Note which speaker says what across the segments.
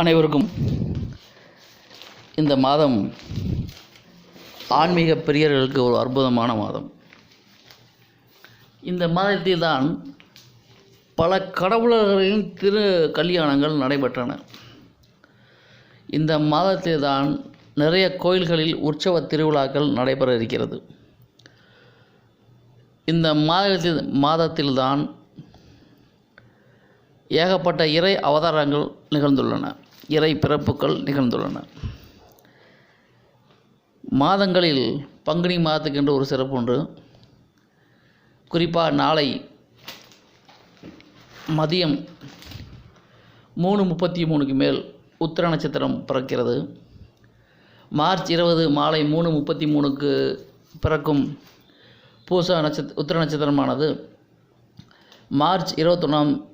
Speaker 1: அனைவருக்கும் இந்த மாதம் ஆன்மீக பிரியர்களுக்கு ஒரு அற்புதமான மாதம். இந்த மாதத்தில் தான் பல கடவுளர்களின் திரு கல்யாணங்கள் நடைபெற்றன. இந்த மாதத்தில் தான் நிறைய கோயில்களில் உற்சவ திருவிழாக்கள் நடைபெற இருக்கிறது. இந்த மாதத்தில் மாதத்தில்தான் ஏகப்பட்ட இறை அவதாரங்கள் நிகழ்ந்துள்ளன. இறை பிறப்புகள் நிகழ்ந்துள்ளன. மாதங்களில் பங்குனி மாதத்துக்கென்று ஒரு சிறப்பு உண்டு. குறிப்பாக நாளை மதியம் மூணு முப்பத்தி மூணுக்கு மேல் உத்திர நட்சத்திரம் பிறக்கிறது. மார்ச் இருபது மாலை மூணு முப்பத்தி மூணுக்கு பிறக்கும் பூசா நட்சத்திர உத்திர நட்சத்திரமானது. மார்ச் இருபத்தொன்னாம்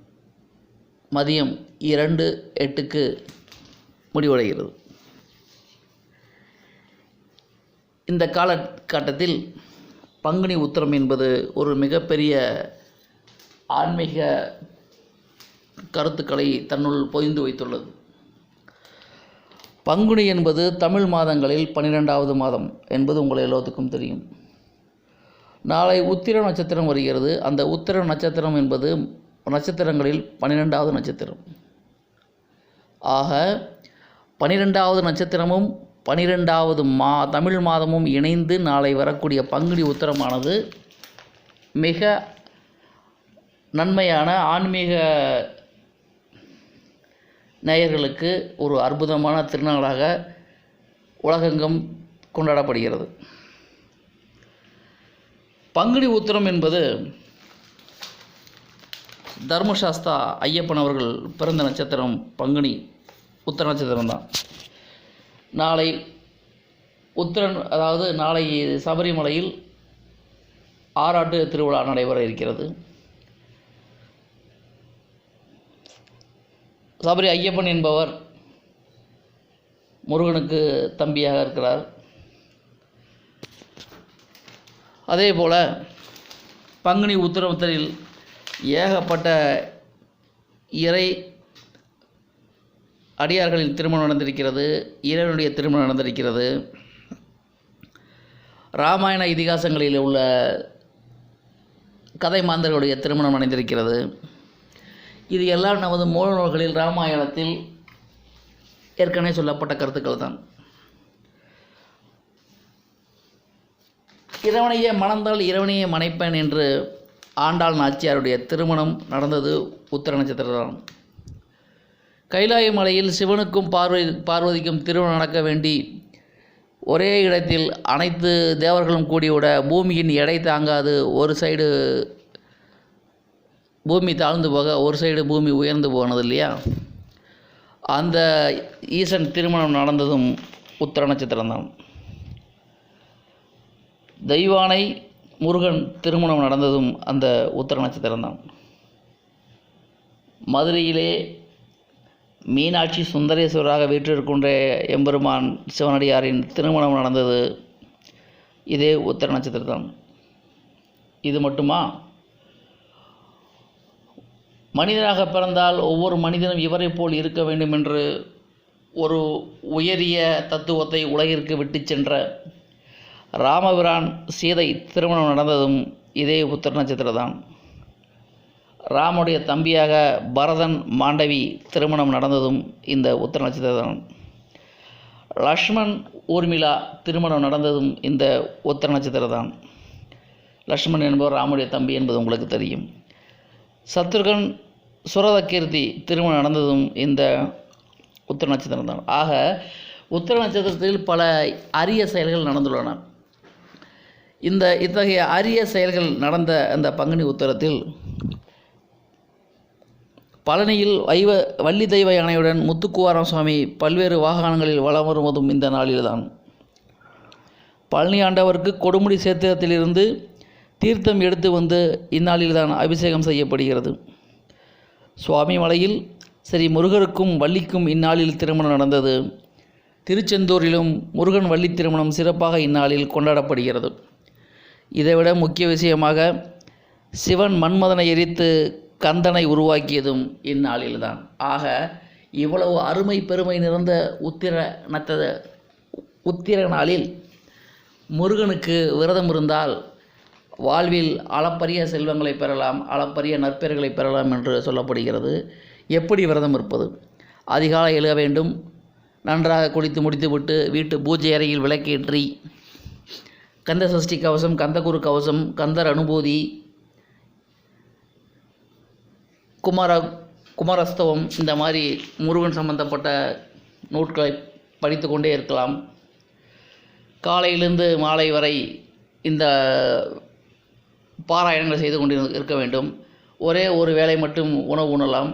Speaker 1: மதியம் இரண்டு எட்டுக்கு முடிவடைகிறது. இந்த காலகட்டத்தில் பங்குனி உத்திரம் என்பது ஒரு மிகப்பெரிய ஆன்மீக கருத்துக்களை தன்னுள் பொதிந்து வைத்துள்ளது. பங்குனி என்பது தமிழ் மாதங்களில் பன்னிரெண்டாவது மாதம் என்பது உங்கள் எல்லோத்துக்கும் தெரியும். நாளை உத்திர நட்சத்திரம் வருகிறது. அந்த உத்திர நட்சத்திரம் என்பது நட்சத்திரங்களில் பன்னிரெண்டாவது நட்சத்திரம். ஆக பன்னிரெண்டாவது நட்சத்திரமும் பனிரெண்டாவது மா தமிழ் மாதமும் இணைந்து நாளை வரக்கூடிய பங்குனி உத்திரமானது மிக நன்மையான ஆன்மீக நேயர்களுக்கு ஒரு அற்புதமான திருநாளாக உலகெங்கும் கொண்டாடப்படுகிறது. பங்குனி உத்திரம் என்பது தர்மசாஸ்தா ஐயப்பன் அவர்கள் பிறந்த நட்சத்திரம் பங்குனி. உத்திர நட்சத்திரம் தான் நாளை உத்திரன் அதாவது நாளை சபரிமலையில் ஆறாட்டு திருவிழா நடைபெற இருக்கிறது. சபரி ஐயப்பன் என்பவர் முருகனுக்கு தம்பியாக இருக்கிறார். அதே போல் பங்குனி உத்திரத்தில் ஏகப்பட்ட இறை அடியார்களின் திருமணம் நடந்திருக்கிறது இறைவனுடைய திருமணம் நடந்திருக்கிறது. ராமாயண இதிகாசங்களில் உள்ள கதை மாந்தர்களுடைய திருமணம் நடந்திருக்கிறது. இது எல்லாம் நமது மூல நூல்களில் ராமாயணத்தில் ஏற்கனவே சொல்லப்பட்ட கருத்துக்கள் தான். இறைவனையே மணந்தால் இறைவனையே மனைப்பேன் என்று ஆண்டாள் நாச்சியாருடைய திருமணம் நடந்தது உத்திர நட்சத்திரம் கைலாய மலையில் சிவனுக்கும் பார்வதி பார்வதிக்கும் திருமணம் நடக்க வேண்டி ஒரே இடத்தில் அனைத்து தேவர்களும் கூடிவிட பூமியின் எடை தாங்காது. ஒரு சைடு பூமி தாழ்ந்து போக ஒரு சைடு பூமி உயர்ந்து போனது இல்லையா? அந்த ஈசன் திருமணம் நடந்ததும் உத்தர நட்சத்திரம்தான் தெய்வானை முருகன் திருமணம் நடந்ததும் அந்த உத்தர நட்சத்திரம்தான் மதுரையிலே மீனாட்சி சுந்தரேஸ்வராக வீற்றிருக்கின்ற எம்பெருமான் சிவனடியாரின் திருமணம் நடந்தது. இதே உத்தர நட்சத்திரம்தான் இது மட்டுமா? மனிதனாக பிறந்தால் ஒவ்வொரு மனிதனும் இவரை போல் இருக்க வேண்டும் என்று ஒரு உயரிய தத்துவத்தை உலகிற்கு விட்டு சென்ற ராமபிரான் சீதை திருமணம் நடந்ததும் இதே உத்தர நட்சத்திரம் தான் ராமுடைய தம்பியாக பரதன் மாண்டவி திருமணம் நடந்ததும் இந்த உத்திர நட்சத்திரம் தான் லக்ஷ்மண் ஊர்மிளா திருமணம் நடந்ததும் இந்த உத்திர நட்சத்திரம் தான் லக்ஷ்மண் என்பவர் ராமுடைய தம்பி என்பது உங்களுக்கு தெரியும். சத்ருகன் சுரத கீர்த்தி திருமணம் நடந்ததும் இந்த உத்திர நட்சத்திரம் தான் ஆக உத்திர நட்சத்திரத்தில் பல அரிய செயல்கள் நடந்துள்ளன. இந்த இத்தகைய அரிய செயல்கள் நடந்த அந்த பங்குனி உத்தரத்தில் பழனியில் வைவ வள்ளி தெய்வ யானையுடன் முத்துக்குவாரம் சுவாமி பல்வேறு வாகனங்களில் வலம் வருவதும் இந்த நாளில்தான். பழனி ஆண்டவருக்கு கொடுமுடி சேத்திரத்திலிருந்து தீர்த்தம் எடுத்து வந்து இந்நாளில்தான் அபிஷேகம் செய்யப்படுகிறது. சுவாமி மலையில் ஸ்ரீ முருகருக்கும் வள்ளிக்கும் இந்நாளில் திருமணம் நடந்தது. திருச்செந்தூரிலும் முருகன் வள்ளி திருமணம் சிறப்பாக இந்நாளில் கொண்டாடப்படுகிறது. இதைவிட முக்கிய விஷயமாக சிவன் மன்மதனை எரித்து கந்தனை உருவாக்கியதும் இந்நாளில்தான். ஆக இவ்வளவு அருமை பெருமை நிறைந்த உத்திர நத்த உத்திர நாளில் முருகனுக்கு விரதம் இருந்தால் வாழ்வில் அளப்பரிய செல்வங்களை பெறலாம் அளப்பரிய நற்பெயர்களை பெறலாம் என்று சொல்லப்படுகிறது. எப்படி விரதம் இருப்பது? அதிகாலை எழுக வேண்டும். நன்றாக குளித்து முடித்துவிட்டு வீட்டு பூஜை அறையில் விளக்கேற்றி கந்த சஷ்டி கவசம் கந்தகுரு கவசம் கந்தர் அனுபூதி குமார குமாரஸ்தவம் இந்த மாதிரி முருகன் சம்பந்தப்பட்ட நூட்களை படித்து கொண்டே இருக்கலாம். காலையிலிருந்து மாலை வரை இந்த பாராயணங்கள் செய்து கொண்டு இருக்க வேண்டும். ஒரே ஒரு வேளை மட்டும் உணவு உண்ணலாம்.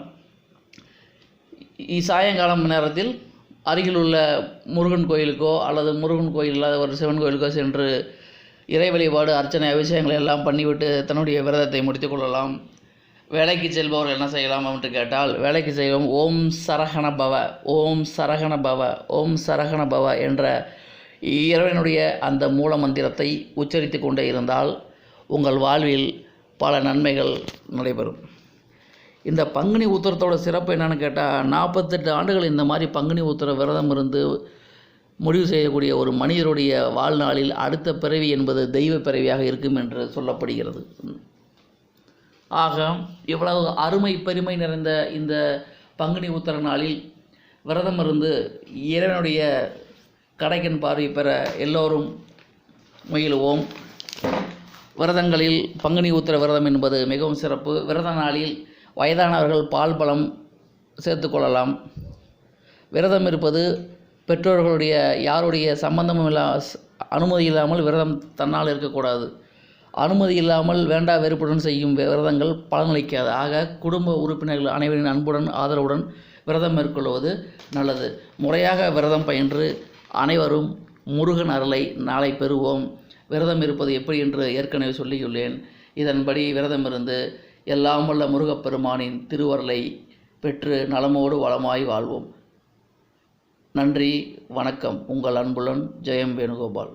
Speaker 1: சாயங்காலம் நேரத்தில் அருகில் உள்ள முருகன் கோயிலுக்கோ அல்லது முருகன் கோயில் இல்லாத ஒரு சிவன் கோயிலுக்கோ சென்று இறை வழிபாடு அர்ச்சனை அபிஷேகங்களை எல்லாம் பண்ணிவிட்டு தன்னுடைய விரதத்தை முடித்துக் கொள்ளலாம். வேலைக்கு செல்பவர்கள் என்ன செய்யலாம் என்று கேட்டால் வேலைக்கு செய்வோம் ஓம் சரகண பவ ஓம் சரகண பவ ஓம் சரகண பவ என்ற இறைவனுடைய அந்த மூல மந்திரத்தை உச்சரித்து கொண்டே இருந்தால் உங்கள் வாழ்வில் பல நன்மைகள் நடைபெறும். இந்த பங்குனி உத்தரத்தோட சிறப்பு என்னென்னு கேட்டால் நாற்பத்தெட்டு ஆண்டுகள் இந்த மாதிரி பங்குனி உத்திர விரதம் இருந்து முடிவு செய்யக்கூடிய ஒரு மனிதருடைய வாழ்நாளில் அடுத்த பிறவி என்பது தெய்வ பிறவியாக இருக்கும் என்று சொல்லப்படுகிறது. ஆக இவ்வளவு அருமை பெருமை நிறைந்த இந்த பங்குனி உத்திர நாளில் விரதம் இருந்து இறைவனுடைய கடைக்கன் பார்வை பெற எல்லோரும் முயலுவோம். விரதங்களில் பங்குனி உத்திர விரதம் என்பது மிகவும் சிறப்பு. விரத நாளில் வயதானவர்கள் பால் பழம் சேர்த்துக்கொள்ளலாம் விரதம் இருப்பது பெற்றோர்களுடைய யாருடைய சம்பந்தமும் இல்லா அனுமதி இல்லாமல் விரதம் தன்னால் இருக்கக்கூடாது. அனுமதி இல்லாமல் வேண்டா வெறுப்புடன் செய்யும் விரதங்கள் பலனளிக்காது ஆக குடும்ப உறுப்பினர்கள் அனைவரின் அன்புடன் ஆதரவுடன் விரதம் மேற்கொள்வது நல்லது. முறையாக விரதம் பயின்று அனைவரும் முருகன் அருளை நாளை பெறுவோம். விரதம் இருப்பது எப்படி என்று ஏற்கனவே சொல்லியுள்ளேன். இதன்படி விரதம் இருந்து எல்லாம் வல்ல முருகப்பெருமானின் திருவருளை பெற்று நலமோடு வளமாய் வாழ்வோம். நன்றி வணக்கம். உங்கள் அன்புடன் ஜெயம் வேணுகோபால்.